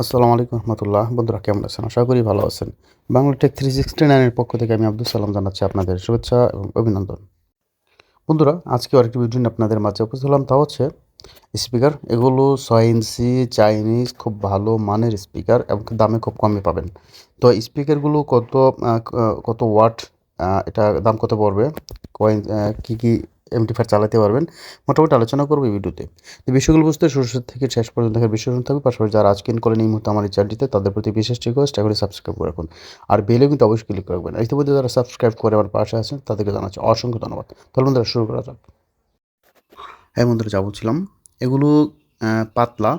আসসালামু আলাইকুম রহমতুল্লাহ। বন্ধুরা, কেমন আছেন? আশা করি ভালো আছেন। বাংলা টেক থ্রি সিক্সটি নাইনের পক্ষ থেকে আমি আব্দুল সালাম জানাচ্ছি আপনাদের শুভেচ্ছা এবং অভিনন্দন। বন্ধুরা, আজকে আরেকটি ভিডিও নিয়ে আপনাদের মাঝে উপস্থিত হলাম। তা হচ্ছে স্পিকার এগুলো ছয় ইঞ্চি চাইনিজ খুব ভালো মানের স্পিকার এবং দামে খুব কমই পাবেন। তো স্পিকারগুলো কত কত ওয়াট এটা দাম কত পড়বে? কয়েন কী কী এমটিফায়ার চালাতে পারবেন। মোটামুটি আলোচনা করব এই ভিডিওতে। এই বিষয়গুলো বুঝতে শুরু থেকে শেষ পর্যন্ত দেখার বিষয় শুনতে পাশাপাশি যারা আজকে করেন এই মুহূর্তে আমার এই চ্যানেলটিতে, তাদের প্রতি বিশেষ রিকোয়েস্ট এগুলি সাবস্ক্রাইব করে রাখুন। আর বেলে কিন্তু অবশ্যই ক্লিক করবেন ইতিমধ্যে যারা সাবস্ক্রাইব করে আমার পাশে আছেন, তাদেরকে জানাচ্ছি অসংখ্য ধন্যবাদ। তাহলে বন্ধুরা শুরু করা যাক। হ্যাঁ বন্ধুরা, যা বলছিলাম এগুলো পাতলা।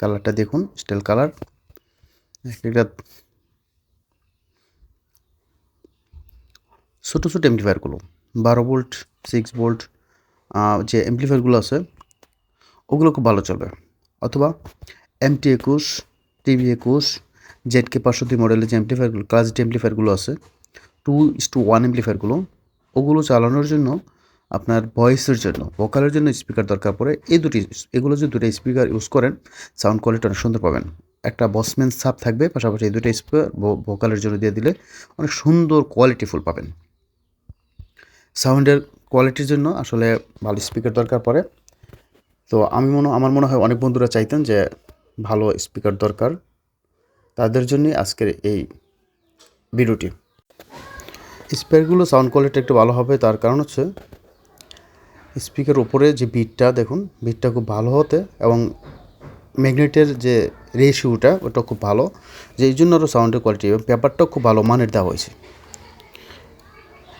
কালারটা দেখুন স্টিল কালার একটা ছোটো ছোটো এমপ্লিফায়ারগুলো বারো ভোল্ট সিক্স ভোল্ট যে এমপ্লিফায়ারগুলো আছে, ওগুলো খুব ভালো চলবে অথবা এমটি একুশ টিভি একুশ জেড কে পাঁচশো দুই মডেলের যে এমপ্লিফায়ারগুলো ক্লাস ডি এমপ্লিফায়ারগুলো আছে টু ইস টু ওয়ান এমপ্লিফায়ারগুলো ওগুলো চালানোর জন্য আপনার ভয়েসের জন্য ভোকালের জন্য স্পিকার দরকার পড়ে। এই দুটি, এগুলো যদি দুটো স্পিকার ইউজ করেন সাউন্ড কোয়ালিটি অনেক সুন্দর পাবেন। একটা বসম্যান সাপ থাকবে, পাশাপাশি এই দুটো স্পিকার ভোকালের জন্য দিয়ে দিলে অনেক সুন্দর কোয়ালিটিফুল পাবেন। সাউন্ডের কোয়ালিটির জন্য আসলে ভালো স্পিকার দরকার পড়ে। তো আমি মনে, আমার মনে হয় অনেক বন্ধুরা চাইতেন যে ভালো স্পিকার দরকার। তাদের জন্যই আজকের এই ভিডিওটি। স্পিকারগুলো সাউন্ড কোয়ালিটি একটু ভালো হবে, তার কারণ হচ্ছে স্পিকার উপরে যে বিটটা দেখুন বিটটা খুব ভালো হতে এবং ম্যাগনেটের যে রেশিওটা ওটা খুব ভালো। যে এই জন্য আরও সাউন্ডের কোয়ালিটি এবং পেপারটাও খুব ভালো মানের দেওয়া হয়েছে।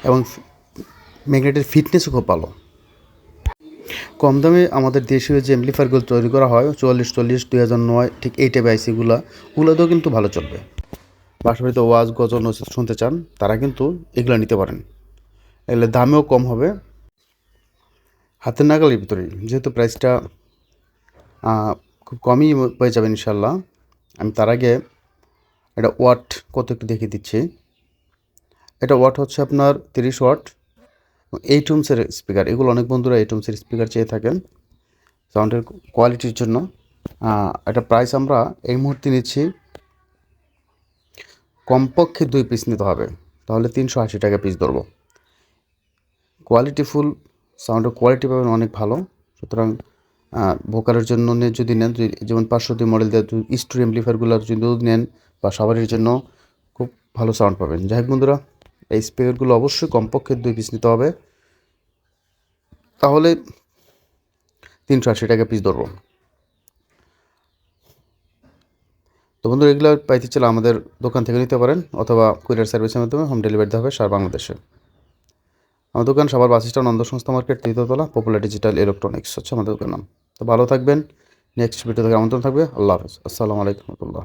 এবং ম্যাগনেটের ফিটনেসও খুব ভালো। কম দামে আমাদের দেশীয় যে অ্যাম্পলিফায়ারগুলো তৈরি করা হয়, চুয়াল্লিশ, চল্লিশ, দুই হাজার নয়, ঠিক এই টাইপের আইসিগুলো ওগুলোতেও কিন্তু ভালো চলবে। বাসাবাড়িতে ওয়াজ, গজল নসিহত শুনতে চান, তারা কিন্তু এগুলো নিতে পারেন। এগুলো দামেও কম হবে। হাতের নাগালের ভিতরেই যেহেতু প্রাইসটা খুব কমই পেয়ে যাবেন ইনশাল্লাহ আমি তার আগে এটা ওয়াট কত একটু দেখিয়ে দিচ্ছি। এটা ওয়াট হচ্ছে আপনার তিরিশ ওয়াট এইট ওমসের স্পিকার এগুলো অনেক বন্ধুরা এইট ওমসের স্পিকার চেয়ে থাকেন সাউন্ডের কোয়ালিটির জন্য। এটা প্রাইস আমরা এই মুহূর্তে নিচ্ছি, কমপক্ষে দুই পিস নিতে হবে, তাহলে তিনশো আশি টাকা পিস ধরবো। কোয়ালিটিফুল সাউন্ডের কোয়ালিটি পাবেন অনেক ভালো, সুতরাং ভোকালের জন্য যদি নেন যেমন পাঁচশো দুই মডেল দেওয়া স্টোরি এমপ্লিফায়ারগুলোর যদি নেন, বা সবারির জন্য খুব ভালো সাউন্ড পাবেন। যাই হোক বন্ধুরা এই স্পিকারগুলো অবশ্যই কমপক্ষে দুই পিস নিতে হবে। তাহলে তিনশো আশি টাকা পিস ধরবো। তো বন্ধুরা, এগুলো পাইতে চাইলে আমাদের দোকান থেকে নিতে পারেন অথবা কুরিয়ার সার্ভিসের মাধ্যমে হোম ডেলিভারি দেওয়া হবে সারা বাংলাদেশে। আমার দোকান সবার বাস স্ট্যান্ড নন্দ সংস্থা মার্কেট, তৃতীয়তলা, পপুলার ডিজিটাল ইলেকট্রনিক্স হচ্ছে আমাদের দোকান নাম। তো ভালো থাকবেন। নেক্সট ভিডিও থেকে আমন্ত্রণ থাকবে। আল্লাহ হাফেজ। আসসালামু আলাইকুম রহমতুল্লাহ।